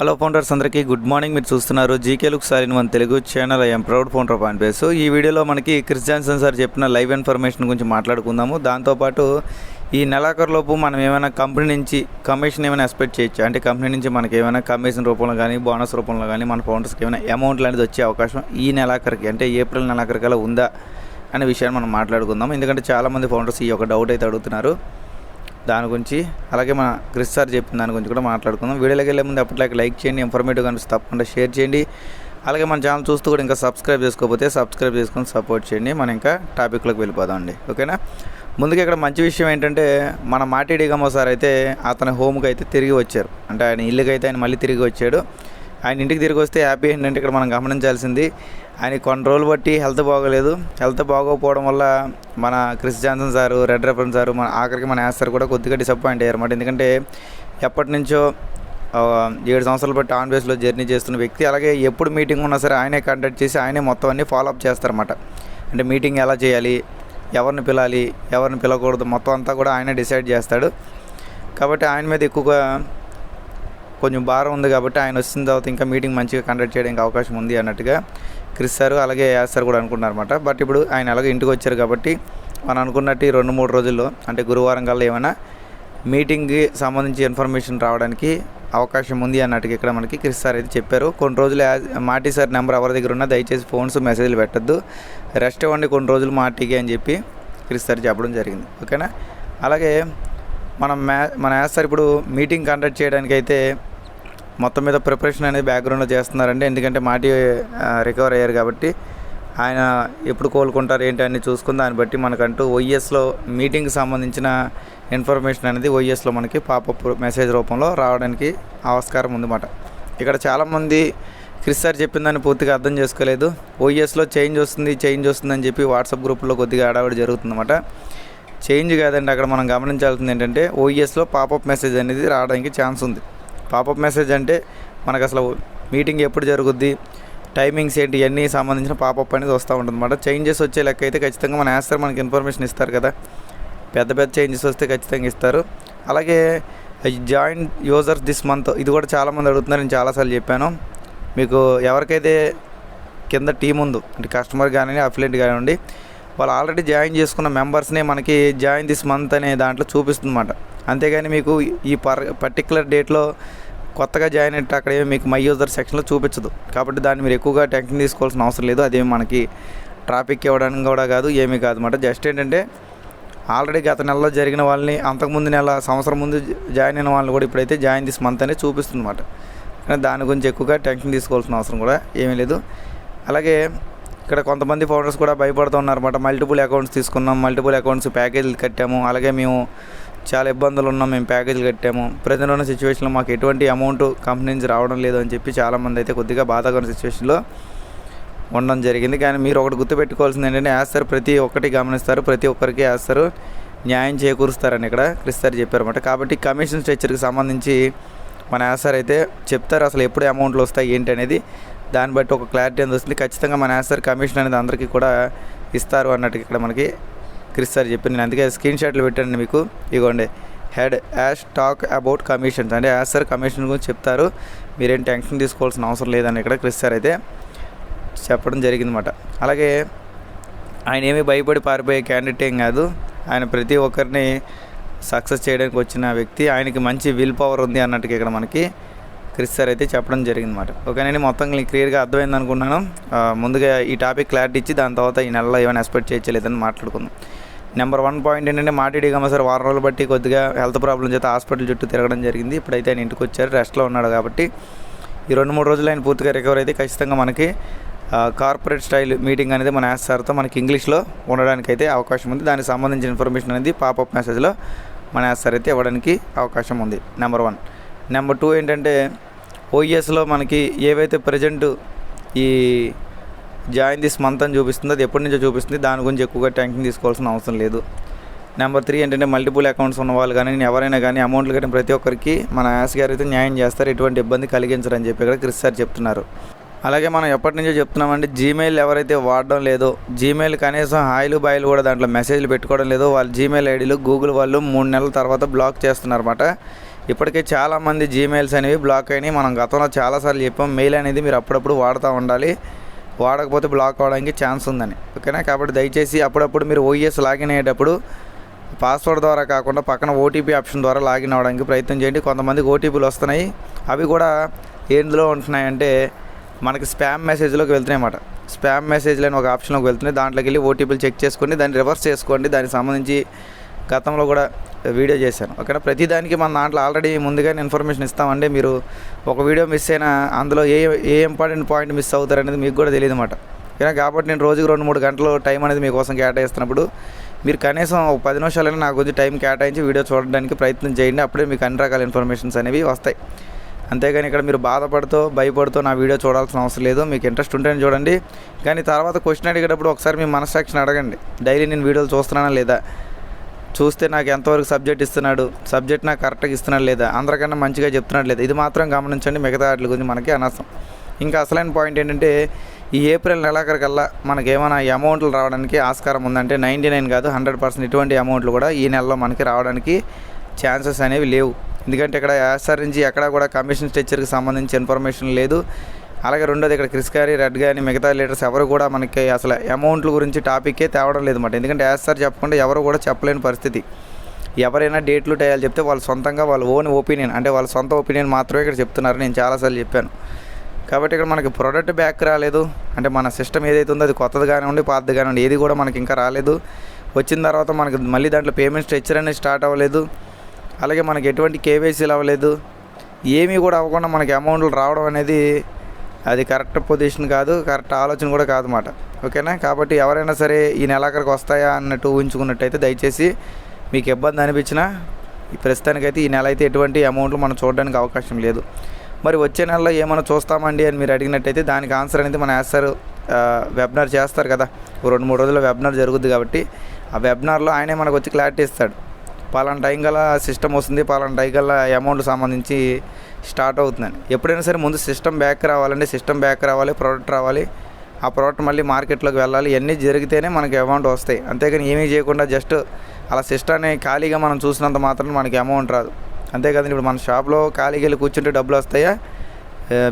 Hello founders అందరికీ good morning మీరు చూస్తున్నారు జీకే లుక్ సారిన్ ఇన్ మన Telugu channel I'm proud founder of on base ఈ వీడియోలో మనకి క్రిస్ జాన్సన్ సార్ చెప్పిన లైవ్ ఇన్ఫర్మేషన్ గురించి మాట్లాడుకుందాము. దాంతోపాటు ఈ నెలాఖరులోపు మనం ఏమైనా కంపెనీ నుంచి కమిషన్ ఏమైనా ఎక్స్పెక్ట్ చేయొచ్చు? అంటే కంపెనీ నుంచి మనకి ఏమైనా కమిషన్ రూపంలో కానీ బోనస్ రూపంలో కానీ మన ఫౌండర్స్కి ఏమైనా అమౌంట్ లాంటిది వచ్చే అవకాశం ఈ నెలాఖరికి అంటే ఏప్రిల్ నెలాఖరికల్లా ఉందా? అనే విషయాన్ని మనం మాట్లాడుకుందాం ఎందుకంటే చాలామంది ఫౌండర్స్ ఈ యొక్క డౌట్ అయితే అడుగుతున్నారు. దాని గురించి అలాగే మన క్రిస్ సార్ చెప్పిన దాని గురించి కూడా మాట్లాడుకుందాం. వీడియోలోకి వెళ్ళే ముందు అప్పటిలాగా లైక్ చేయండి ఇన్ఫర్మేటివ్ కనిపిస్తే తప్పకుండా షేర్ చేయండి. అలాగే మన ఛానల్ చూస్తూ కూడా ఇంకా సబ్స్క్రైబ్ చేసుకోకపోతే సబ్స్క్రైబ్ చేసుకొని సపోర్ట్ చేయండి. మనం ఇంకా టాపిక్లోకి వెళ్ళిపోదాం అండి. ఓకేనా? ముందుగా ఇక్కడ మంచి విషయం ఏంటంటే మన మాటిడి గమ్మ సార్ అయితే అతని హోమ్కి అయితే తిరిగి వచ్చారు. అంటే ఆయన ఇల్లుకి అయితే ఆయన మళ్ళీ తిరిగి వచ్చాడు. ఆయన ఇంటికి తిరిగి వస్తే హ్యాపీ ఏంటంటే ఇక్కడ మనం గమనించాల్సింది ఆయన కొన్ని రోజులు బట్టి హెల్త్ బాగోలేదు. హెల్త్ బాగోకపోవడం వల్ల మన Chris Johnson sir red reference sir మన ఆఖరికి మన యాస్ కూడా కొద్దిగా డిసప్పాయింట్ అయ్యారు అనమాట ఎందుకంటే ఎప్పటి నుంచో ఏడు సంవత్సరాలు బట్టి ఆన్ బేస్లో జర్నీ చేస్తున్న వ్యక్తి అలాగే ఎప్పుడు మీటింగ్ ఉన్నా సరే ఆయనే కండక్ట్ చేసి ఆయనే మొత్తం అన్ని ఫాలో అప్ చేస్తారన్నమాట. అంటే మీటింగ్ ఎలా చేయాలి ఎవరిని పిలాలి ఎవరిని పిలవకూడదు మొత్తం అంతా కూడా ఆయనే డిసైడ్ చేస్తాడు. కాబట్టి ఆయన మీద ఎక్కువగా కొంచెం భారం ఉంది కాబట్టి ఆయన వచ్చిన తర్వాత ఇంకా మీటింగ్ మంచిగా కండక్ట్ చేయడానికి అవకాశం ఉంది అన్నట్టుగా క్రిస్ సార్ అలాగే యాస్ సార్ కూడా అనుకున్నారన్నమాట. బట్ ఇప్పుడు ఆయన అలాగే ఇంటికి వచ్చారు కాబట్టి మనం అనుకున్నట్టు ఈ రెండు మూడు రోజుల్లో అంటే గురువారం కల్లా ఏమైనా మీటింగ్కి సంబంధించి ఇన్ఫర్మేషన్ రావడానికి అవకాశం ఉంది అన్నట్టుగా ఇక్కడ మనకి క్రిస్ సార్ అయితే చెప్పారు. కొన్ని రోజులు మాటి సార్ నెంబర్ ఎవరి దగ్గర ఉన్నా దయచేసి ఫోన్స్ మెసేజ్లు పెట్టద్దు. రెస్ట్ ఇవ్వండి కొన్ని రోజులు మాటికి అని చెప్పి క్రిస్ సార్ చెప్పడం జరిగింది. ఓకేనా? అలాగే మనం మ్యా మన యాస్ సార్ ఇప్పుడు మీటింగ్ కండక్ట్ చేయడానికి అయితే మొత్తం మీద ప్రిపరేషన్ అనేది బ్యాక్గ్రౌండ్లో చేస్తున్నారండి. ఎందుకంటే మాటి రికవర్ అయ్యారు కాబట్టి ఆయన ఎప్పుడు కోలుకుంటారు ఏంటి అని చూసుకుని దాన్ని బట్టి మనకంటూ ఓఎస్లో మీటింగ్కి సంబంధించిన ఇన్ఫర్మేషన్ అనేది ఓఎస్లో మనకి పాపప్ మెసేజ్ రూపంలో రావడానికి ఆస్కారం ఉందన్నమాట. ఇక్కడ చాలామంది క్రిస్ సార్ చెప్పిన దాన్ని పూర్తిగా అర్థం చేసుకోలేదు. ఓఎస్లో చేంజ్ వస్తుంది చేంజ్ వస్తుందని చెప్పి వాట్సాప్ గ్రూప్లో కొద్దిగా హడావిడి జరుగుతుందన్నమాట. చేంజ్ కాదండి అక్కడ మనం గమనించాల్సింది ఏంటంటే ఓఎస్లో పాపప్ మెసేజ్ అనేది రావడానికి ఛాన్స్ ఉంది. పాపప్ మెసేజ్ అంటే మనకు అసలు మీటింగ్ ఎప్పుడు జరుగుద్ది? టైమింగ్స్ ఏంటి? ఇవన్నీ సంబంధించిన పాపప్ అనేది వస్తూ ఉంటుంది అనమాట చేంజెస్ వచ్చే లెక్క అయితే ఖచ్చితంగా మన యాస్తారు మనకి ఇన్ఫర్మేషన్ ఇస్తారు కదా. పెద్ద పెద్ద చేంజెస్ వస్తే ఖచ్చితంగా ఇస్తారు. అలాగే జాయిన్ యూజర్స్ దిస్ మంత్ ఇది కూడా చాలామంది అడుగుతున్నారు. నేను చాలాసార్లు చెప్పాను. మీకు ఎవరికైతే కింద టీం ఉందో అంటే కస్టమర్ కానీ అఫిలియట్ కానివ్వండి వాళ్ళు ఆల్రెడీ జాయిన్ చేసుకున్న మెంబర్స్ని మనకి జాయిన్ దిస్ మంత్ అనే దాంట్లో చూపిస్తుందన్నమాట. అంతేగాని మీకు ఈ పర్ పర్టికులర్ డేట్లో కొత్తగా జాయిన్ అయితే అక్కడ ఏమి మీకు మై యూజర్ సెక్షన్లో చూపించదు. కాబట్టి దాన్ని మీరు ఎక్కువగా టెన్షన్ తీసుకోవాల్సిన అవసరం లేదు. అదేమి మనకి ట్రాఫిక్ ఇవ్వడానికి కూడా కాదు ఏమీ కాదు అనమాట జస్ట్ ఏంటంటే ఆల్రెడీ గత నెలలో జరిగిన వాళ్ళని అంతకుముందు నెల సంవత్సరం ముందు జాయిన్ అయిన వాళ్ళని కూడా ఇప్పుడైతే జాయిన్ దిస్ మంత్ అనేది చూపిస్తుంది అనమాట కానీ దాని గురించి ఎక్కువగా టెన్షన్ తీసుకోవాల్సిన అవసరం కూడా ఏమీ లేదు. అలాగే ఇక్కడ కొంతమంది ఫౌండర్స్ కూడా భయపడుతూ ఉన్నారన్నమాట. మల్టిపుల్ అకౌంట్స్ తీసుకున్నాం మల్టిపుల్ అకౌంట్స్ ప్యాకేజీలు కట్టాము. అలాగే మేము చాలా ఇబ్బందులు ఉన్నాం మేము ప్యాకేజీలు కట్టాము. ప్రజెంట్ ఉన్న సిచ్యువేషన్లో మాకు ఎటువంటి అమౌంట్ కంపెనీ నుంచి రావడం లేదు అని చెప్పి చాలామంది అయితే కొద్దిగా బాధాకర సిచ్యువేషన్లో ఉండడం జరిగింది. కానీ మీరు ఒకటి గుర్తుపెట్టుకోవాల్సింది ఏంటంటే వేస్తారు ప్రతి ఒక్కటి గమనిస్తారు ప్రతి ఒక్కరికి వేస్తారు న్యాయం చేకూరుస్తారని ఇక్కడ క్రిస్తారు చెప్పారన్నమాట. కాబట్టి కమిషన్ స్ట్రక్చర్కి సంబంధించి మన యాసర్ అయితే చెప్తారు అసలు ఎప్పుడు అమౌంట్లు వస్తాయి ఏంటి అనేది. దాన్ని బట్టి ఒక క్లారిటీ అనేది వస్తుంది. ఖచ్చితంగా మన యాసర్ కమిషన్ అనేది అందరికీ కూడా ఇస్తారు అన్నట్టు ఇక్కడ మనకి క్రిస్ సార్ చెప్పి నేను. అందుకే స్క్రీన్ షాట్లు పెట్టాను మీకు. ఇగోండి. Head Ash talk about commissions. అంటే యాస్ సార్ కమిషన్ గురించి చెప్తారు. మీరేం టెన్షన్ తీసుకోవాల్సిన అవసరం లేదని ఇక్కడ క్రిస్ సార్ అయితే. చెప్పడం జరిగిందన్నమాట. అలాగే ఆయన ఏమీ భయపడి పారిపోయే క్యాండిడేట్ ఏం కాదు. ఆయన ప్రతి ఒక్కరిని సక్సెస్ చేయడానికి వచ్చిన వ్యక్తి. ఆయనకి మంచి విల్ పవర్ ఉంది అన్నట్టుగా ఇక్కడ మనకి క్రిస్ సార్ అయితే చెప్పడం జరిగిందన్నమాట. ఓకేనండి మొత్తం నేను క్లియర్గా అర్థమైంది అనుకున్నాను ముందుగా ఈ టాపిక్ క్లారిటీ ఇచ్చి దాని తర్వాత ఈ నెలలో ఏమైనా ఎక్స్పెక్ట్ చేయలేదని మాట్లాడుకుందాం. నెంబర్ వన్ పాయింట్ ఏంటంటే మాటిడిగమ్మ సార్ వారం రోజులు బట్టి కొద్దిగా హెల్త్ ప్రాబ్లం చేత హాస్పిటల్ చుట్టూ తిరగడం జరిగింది. ఇప్పుడైతే ఆయన ఇంటికి వచ్చారు రెస్ట్లో ఉన్నాడు కాబట్టి ఈ రెండు మూడు రోజులు ఆయన పూర్తిగా రికవర్ అయితే ఖచ్చితంగా మనకి కార్పొరేట్ స్టైల్ మీటింగ్ అనేది మన యాస్ సార్తో మనకి ఇంగ్లీష్లో ఉండడానికి అయితే అవకాశం ఉంది. దానికి సంబంధించిన ఇన్ఫర్మేషన్ అనేది పాపప్ మెసేజ్లో మన యాస్ సార్ అయితే ఇవ్వడానికి అవకాశం ఉంది. నెంబర్ వన్ నెంబర్ టూ ఏంటంటే ఓఈఎస్లో మనకి ఏవైతే ప్రజెంట్ ఈ జాయిన్ దిస్ మంత్ అని చూపిస్తుంది. అది ఎప్పటి నుంచో చూపిస్తుంది. దాని గురించి ఎక్కువగా ట్యాంకింగ్ తీసుకోవాల్సిన అవసరం లేదు. నెంబర్ త్రీ ఏంటంటే మల్టిపుల్ అకౌంట్స్ ఉన్న వాళ్ళు కానీ ఎవరైనా కానీ అమౌంట్లు కట్టిన ప్రతి ఒక్కరికి మన యాస్ గారు అయితే న్యాయం చేస్తారు. ఎటువంటి ఇబ్బంది కలిగించరని చెప్పి ఇక్కడ క్రిస్ సార్ చెప్తున్నారు. అలాగే మనం ఎప్పటి నుంచో చెప్తున్నామంటే జీమెయిల్ ఎవరైతే వాడడం లేదో జీమెయిల్ కనీసం హాయిలు బాయిలు కూడా దాంట్లో మెసేజ్లు పెట్టుకోవడం లేదో వాళ్ళ జీమెయిల్ ఐడీలు గూగుల్ వాళ్ళు మూడు నెలల తర్వాత బ్లాక్ చేస్తున్నారన్నమాట. ఇప్పటికే చాలామంది జీమెయిల్స్ అనేవి బ్లాక్ అయినాయి. మనం గతంలో చాలాసార్లు చెప్పాం. మెయిల్ అనేది మీరు అప్పుడప్పుడు వాడుతూ ఉండాలి. వాడకపోతే బ్లాక్ అవడానికి ఛాన్స్ ఉందని. ఓకేనా కాబట్టి దయచేసి అప్పుడప్పుడు మీరు ఓఈఎస్ లాగిన్ అయ్యేటప్పుడు పాస్వర్డ్ ద్వారా కాకుండా పక్కన ఓటీపీ ఆప్షన్ ద్వారా లాగిన్ అవ్వడానికి ప్రయత్నం చేయండి. కొంతమందికి ఓటీపీలు వస్తున్నాయి. అవి కూడా ఎందులో ఉంటున్నాయంటే మనకి స్పామ్ మెసేజ్లోకి వెళ్తున్నాయి అన్నమాట. స్పామ్ మెసేజ్లు అని ఒక ఆప్షన్లోకి వెళ్తున్నాయి. దాంట్లోకి వెళ్ళి ఓటీపీలు చెక్ చేసుకోండి దాన్ని రివర్స్ చేసుకోండి. దానికి సంబంధించి గతంలో కూడా వీడియో చేశాను. ఓకేనా? ప్రతి దానికి మన దాంట్లో ఆల్రెడీ ముందుగానే ఇన్ఫర్మేషన్ ఇస్తామండి. మీరు ఒక వీడియో మిస్ అయినా అందులో ఏ ఏ ఇంపార్టెంట్ పాయింట్ మిస్ అవుతారు అనేది మీకు కూడా తెలియదు అనమాట ఓకేనా? కాబట్టి నేను రోజుకి రెండు మూడు గంటలు టైం అనేది మీకోసం కేటాయిస్తున్నప్పుడు మీరు కనీసం ఒక పది నిమిషాలైనా నాకు కొంచెం టైం కేటాయించి వీడియో చూడడానికి ప్రయత్నం చేయండి. అప్పుడే మీకు అన్ని రకాల ఇన్ఫర్మేషన్స్ అనేవి వస్తాయి. అంతేగాని ఇక్కడ మీరు బాధపడుతూ భయపడుతూ నా వీడియో చూడాల్సిన అవసరం లేదు. మీకు ఇంట్రెస్ట్ ఉంటేనే చూడండి. కానీ తర్వాత క్వశ్చన్ అడిగేటప్పుడు ఒకసారి మీ మనసాక్షిని అడగండి. డైలీ నేను వీడియోలు చూస్తున్నానా లేదా? చూస్తే నాకు ఎంతవరకు సబ్జెక్ట్ ఇస్తున్నాడు? సబ్జెక్ట్ నాకు కరెక్ట్గా ఇస్తున్నాడు లేదా? అందరికన్నా మంచిగా చెప్తున్నాడు లేదా? ఇది మాత్రం గమనించండి మిగతా వాటి గురించి మనకి అనవసరం. ఇంకా అసలైన పాయింట్ ఏంటంటే ఈ ఏప్రిల్ నెలాఖరికల్లా మనకి ఏమైనా అమౌంట్లు రావడానికి ఆస్కారం ఉందంటే నైంటీ నైన్ కాదు హండ్రెడ్ పర్సెంట్ ఇటువంటి అమౌంట్లు కూడా ఈ నెలలో మనకి రావడానికి ఛాన్సెస్ అనేవి లేవు. ఎందుకంటే ఇక్కడ ఎస్ఆర్ నుంచి ఎక్కడ కూడా కమిషన్ స్ట్రక్చర్కి సంబంధించి ఇన్ఫర్మేషన్ లేదు. అలాగే రెండోది ఇక్కడ క్రిస్ గారి రెడ్ కానీ మిగతా లీడర్స్ ఎవరు కూడా మనకి అసలు అమౌంట్ల గురించి టాపిక్కే తేవడం లేదు అనమాట ఎందుకంటే యాస్ఆర్ చెప్పకుండా ఎవరు కూడా చెప్పలేని పరిస్థితి. ఎవరైనా డేట్లు టయాలు చెప్తే వాళ్ళ సొంతంగా వాళ్ళ ఓన్ ఒపీనియన్ అంటే వాళ్ళ సొంత ఒపీనియన్ మాత్రమే ఇక్కడ చెప్తున్నారు నేను చాలాసార్లు చెప్పాను. కాబట్టి ఇక్కడ మనకి ప్రోడక్ట్ బ్యాక్ రాలేదు. అంటే మన సిస్టమ్ ఏదైతే ఉందో అది కొత్తది కానివ్వండి పాతది కానివ్వండి ఏది కూడా మనకి ఇంకా రాలేదు. వచ్చిన తర్వాత మనకి మళ్ళీ దాంట్లో పేమెంట్ స్ట్రక్చర్ అనేది స్టార్ట్ అవ్వలేదు. అలాగే మనకి ఎటువంటి కేవైసీలు అవ్వలేదు. ఏమీ కూడా అవ్వకుండా మనకి అమౌంట్లు రావడం అనేది అది కరెక్ట్ పొజిషన్ కాదు కరెక్ట్ ఆలోచన కూడా కాదన్నమాట ఓకేనా? కాబట్టి ఎవరైనా సరే ఈ నెలాఖరికి వస్తాయా అన్నట్టు ఊహించుకున్నట్టయితే దయచేసి మీకు ఇబ్బంది అనిపించినా ఈ ప్రస్తుతానికైతే ఈ నెల అయితే ఎటువంటి అమౌంట్లు మనం చూడడానికి అవకాశం లేదు. మరి వచ్చే నెలలో ఏమైనా చూస్తామండి అని మీరు అడిగినట్టయితే దానికి ఆన్సర్ అనేది మన వేస్తారు వెబినార్ చేస్తారు కదా. ఓ రెండు మూడు రోజుల్లో వెబినార్ జరుగుద్ది కాబట్టి ఆ వెబినార్లో ఆయనే మనకు వచ్చి క్లారిటీ ఇస్తాడు. పలానా టైం గల సిస్టమ్ వస్తుంది పలానా టైం గల అమౌంట్ సంబంధించి స్టార్ట్ అవుతుందని. ఎప్పుడైనా సరే ముందు సిస్టమ్ బ్యాక్ రావాలంటే సిస్టమ్ బ్యాక్ రావాలి ప్రోడక్ట్ రావాలి. ఆ ప్రోడక్ట్ మళ్ళీ మార్కెట్లోకి వెళ్ళాలి. ఇవన్నీ జరిగితేనే మనకి అమౌంట్ వస్తాయి. అంతేకాని ఏమీ చేయకుండా జస్ట్ అలా సిస్టాన్ని ఖాళీగా మనం చూసినంత మాత్రం మనకి అమౌంట్ రాదు. అంతేకాదండి ఇప్పుడు మన షాప్లో ఖాళీకి వెళ్ళి కూర్చుంటే డబ్బులు వస్తాయా?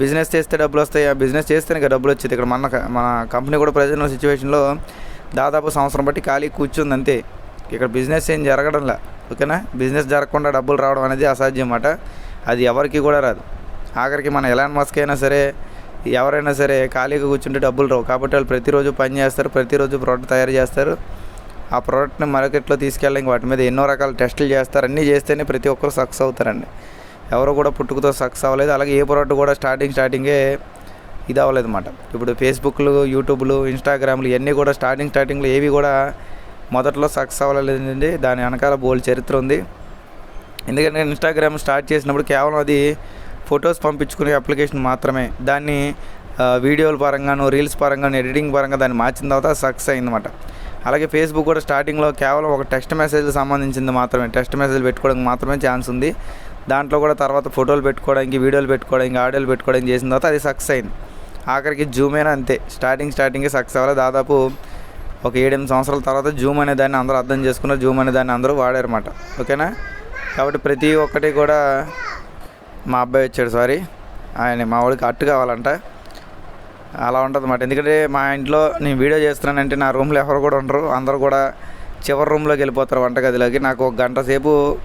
బిజినెస్ చేస్తే డబ్బులు వస్తాయా? బిజినెస్ చేస్తేనే ఇంకా డబ్బులు వచ్చేది. ఇక్కడ మన మన కంపెనీ కూడా ప్రజెంట్ సిచ్యువేషన్లో దాదాపు సంవత్సరం బట్టి ఖాళీ కూర్చుంది అంతే. ఇక్కడ బిజినెస్ ఏం జరగడంలా. ఓకేనా? బిజినెస్ జరగకుండా డబ్బులు రావడం అనేది అసాధ్యం అన్నమాట అది ఎవరికి కూడా రాదు. ఆఖరికి మన ఎలాన్ మస్క్ అయినా సరే ఎవరైనా సరే ఖాళీగా కూర్చుంటే డబ్బులు రావు. కాబట్టి వాళ్ళు ప్రతిరోజు పని చేస్తారు ప్రతిరోజు ప్రోడక్ట్ తయారు చేస్తారు. ఆ ప్రోడక్ట్ని మార్కెట్లో తీసుకెళ్ళడానికి వాటి మీద ఎన్నో రకాల టెస్టులు చేస్తారు. అన్నీ చేస్తేనే ప్రతి ఒక్కరు సక్సెస్ అవుతారండి. ఎవరు కూడా పుట్టుకతో సక్సెస్ అవ్వలేదు. అలాగే ఏ ప్రోడక్ట్ కూడా స్టార్టింగ్ స్టార్టింగే ఇది అవ్వలేదు అనమాట ఇప్పుడు ఫేస్బుక్లు యూట్యూబ్లు ఇన్స్టాగ్రామ్లు ఇవన్నీ కూడా స్టార్టింగ్ స్టార్టింగ్లో ఏవి కూడా మొదట్లో సక్సెస్ అవ్వలేదండి. దాని వెనకాల బోల్ చరిత్ర ఉంది. ఎందుకంటే ఇన్స్టాగ్రామ్ స్టార్ట్ చేసినప్పుడు కేవలం అది ఫొటోస్ పంపించుకునే అప్లికేషన్ మాత్రమే. దాన్ని వీడియోల పరంగాను రీల్స్ పరంగాను ఎడిటింగ్ పరంగా దాన్ని మార్చిన తర్వాత సక్సెస్ అయిందన్నమాట. అలాగే ఫేస్బుక్ కూడా స్టార్టింగ్లో కేవలం ఒక టెక్స్ట్ మెసేజ్ సంబంధించింది మాత్రమే. టెక్స్ట్ మెసేజ్ పెట్టుకోవడానికి మాత్రమే ఛాన్స్ ఉంది. దాంట్లో కూడా తర్వాత ఫోటోలు పెట్టుకోవడానికి వీడియోలు పెట్టుకోవడానికి ఆడియోలు పెట్టుకోవడానికి చేసిన తర్వాత అది సక్సెస్ అయింది. ఆఖరికి జూమేనా అంతే. స్టార్టింగ్ స్టార్టింగే సక్సెస్ అవ్వాలి. దాదాపు ఒక ఏడెనిమిది సంవత్సరాల తర్వాత జూమ్ అనే దాన్ని అందరూ అర్థం చేసుకున్నారు. జూమ్ అనే దాన్ని అందరూ వాడారన్నమాట. ఓకేనా? కాబట్టి ప్రతి ఒక్కటి కూడా మా అబ్బాయి వచ్చాడు సారీ. ఆయన మా వాడికి అట్టు కావాలంట. అలా ఉంటుంది అన్నమాట ఎందుకంటే మా ఇంట్లో నేను వీడియో చేస్తున్నానంటే నా రూమ్లో ఎవరు కూడా ఉండరు. అందరూ కూడా చివరి రూమ్లోకి వెళ్ళిపోతారు వంటగదిలోకి. నాకు ఒక గంట సేపు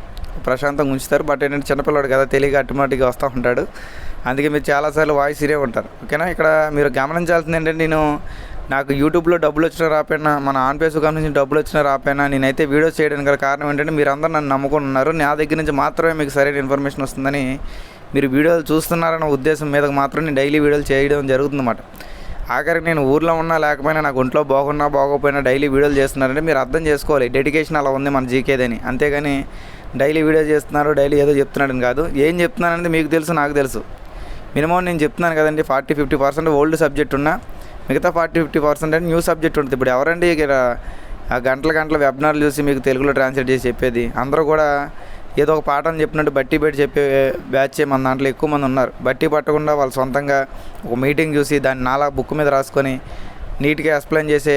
ప్రశాంతంగా ఉంచుతారు. బట్ ఏంటంటే చిన్నపిల్లడు కదా తెలియక అట్టుమాటికి వస్తూ ఉంటాడు. అందుకే మీరు చాలాసార్లు వాయిస్ ఇరే ఉంటారు. ఓకేనా? ఇక్కడ మీరు గమనించాల్సింది ఏంటంటే నేను నాకు యూట్యూబ్లో డబ్బులు వచ్చినా రాపోయినా మన ఆన్ సుఖం నుంచి డబ్బులు వచ్చినా రాపోయినా నేనైతే వీడియోస్ చేయడానికి గల కారణం ఏంటంటే మీరు అందరూ నన్ను నమ్ముకుని ఉన్నారు. నా దగ్గర నుంచి మాత్రమే మీకు సరైన ఇన్ఫర్మేషన్ వస్తుందని మీరు వీడియోలు చూస్తున్నారన్న ఉద్దేశం మీద మాత్రం నేను డైలీ వీడియోలు చేయడం జరుగుతుందన్నమాట. ఆఖరికి నేను ఊర్లో ఉన్నా లేకపోయినా నాకు ఒంట్లో బాగున్నా బాగోపోయినా డైలీ వీడియోలు చేస్తున్నారంటే మీరు అర్థం చేసుకోవాలి. డెడికేషన్ అలా ఉంది మన జీకేదని. అంతేగాని డైలీ వీడియో చేస్తున్నారు డైలీ ఏదో చెప్తున్నాడని కాదు. ఏం చెప్తున్నాననేది మీకు తెలుసు నాకు తెలుసు. మినిమం నేను చెప్తున్నాను కదండి forty fifty percent old subject ఉన్నా మిగతా ఫార్టీ ఫిఫ్టీ పర్సెంట్ అంటే న్యూ సబ్జెక్ట్ ఉంటుంది. ఇప్పుడు ఎవరండి ఇక్కడ ఆ గంటల గంటల వెబినార్లు చూసి మీకు తెలుగులో ట్రాన్స్లేట్ చేసి చెప్పేది? అందరూ కూడా ఏదో ఒక పాఠం చెప్పినట్టు బట్టి పెట్టి చెప్పే బ్యాచ్ మన దాంట్లో ఎక్కువ మంది ఉన్నారు. బట్టి పట్టకుండా వాళ్ళు సొంతంగా ఒక మీటింగ్ చూసి దాన్ని నాలా బుక్ మీద రాసుకొని నీట్గా ఎక్స్ప్లెయిన్ చేసే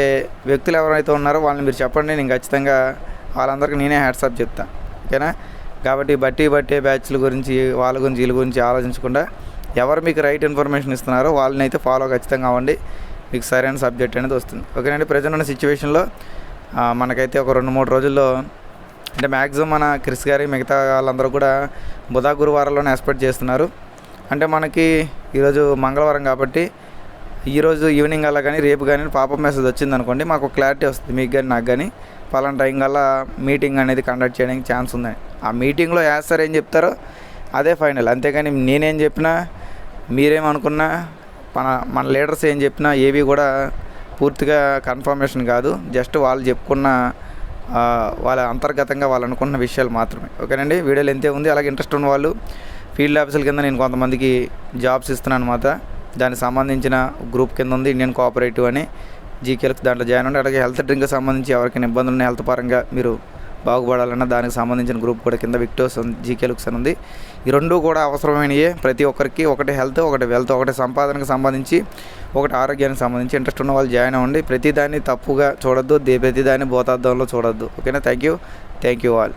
వ్యక్తులు ఎవరైతే ఉన్నారో వాళ్ళని మీరు చెప్పండి. నేను ఖచ్చితంగా వాళ్ళందరికీ నేనే హ్యాట్సాప్ చెప్తాను ఓకేనా? కాబట్టి బట్టి బట్టే బ్యాచ్ల గురించి వాళ్ళ గురించి వీళ్ళ గురించి ఆలోచించకుండా ఎవరు మీకు రైట్ ఇన్ఫర్మేషన్ ఇస్తున్నారో వాళ్ళని అయితే ఫాలో ఖచ్చితంగా అవ్వండి. మీకు సరైన సబ్జెక్ట్ అనేది వస్తుంది. ఓకేనండి ప్రజెంట్ ఉన్న సిచ్యువేషన్లో మనకైతే ఒక రెండు మూడు రోజుల్లో అంటే మ్యాక్సిమం మన క్రిస్ గారి మిగతా వాళ్ళందరూ కూడా బుధ గురువారంలోనే ఎక్స్పెక్ట్ చేస్తున్నారు. అంటే మనకి ఈరోజు మంగళవారం కాబట్టి ఈరోజు ఈవినింగ్ అలా కానీ రేపు కానీ పాప మెసేజ్ వచ్చింది అనుకోండి మాకు క్లారిటీ వస్తుంది. మీకు కానీ నాకు కానీ పలానా టైం కల్లా మీటింగ్ అనేది కండక్ట్ చేయడానికి ఛాన్స్ ఉందని. ఆ మీటింగ్లో యాస్తారు ఏం చెప్తారో అదే ఫైనల్ అంతేగాని నేనేం చెప్పినా మీరేమనుకున్నా మన మన లీడర్స్ ఏం చెప్పినా ఏవి కూడా పూర్తిగా కన్ఫర్మేషన్ కాదు. జస్ట్ వాళ్ళు చెప్పుకున్న వాళ్ళ అంతర్గతంగా వాళ్ళు అనుకున్న విషయాలు మాత్రమే. ఓకేనండి? వీడియోలు ఎంతే ఉంది? అలాగే ఇంట్రెస్ట్ ఉన్న వాళ్ళు ఫీల్డ్ ఆఫీసుల కింద నేను కొంతమందికి జాబ్స్ ఇస్తున్నాను అనమాట దానికి సంబంధించిన గ్రూప్ కింద ఉంది ఇండియన్ కోఆపరేటివ్ అని. జీకేలకు దాంట్లో జాయిన్ అవ్వండి అలాగే హెల్త్ డ్రింక్ సంబంధించి ఎవరికైనా ఇబ్బందులు ఉన్నాయి హెల్త్ పరంగా మీరు బాగుపడాలన్న దానికి సంబంధించిన గ్రూప్ కూడా కింద విక్టోస్ జీకే లుక్స్ అని ఉంది. ఈ రెండు కూడా అవసరమైనయే. ప్రతి ఒక్కరికి ఒకటి హెల్త్ ఒకటి వెల్త్ ఒకటి సంపాదనకు సంబంధించి ఒకటి ఆరోగ్యానికి సంబంధించి ఇంట్రెస్ట్ ఉన్న వాళ్ళు జాయిన్ అవ్వండి. ప్రతిదాన్ని తప్పుగా చూడొద్దు దే- ప్రతిదాన్ని భూతార్థంలో చూడొద్దు. ఓకేనా? Thank you. Thank you all.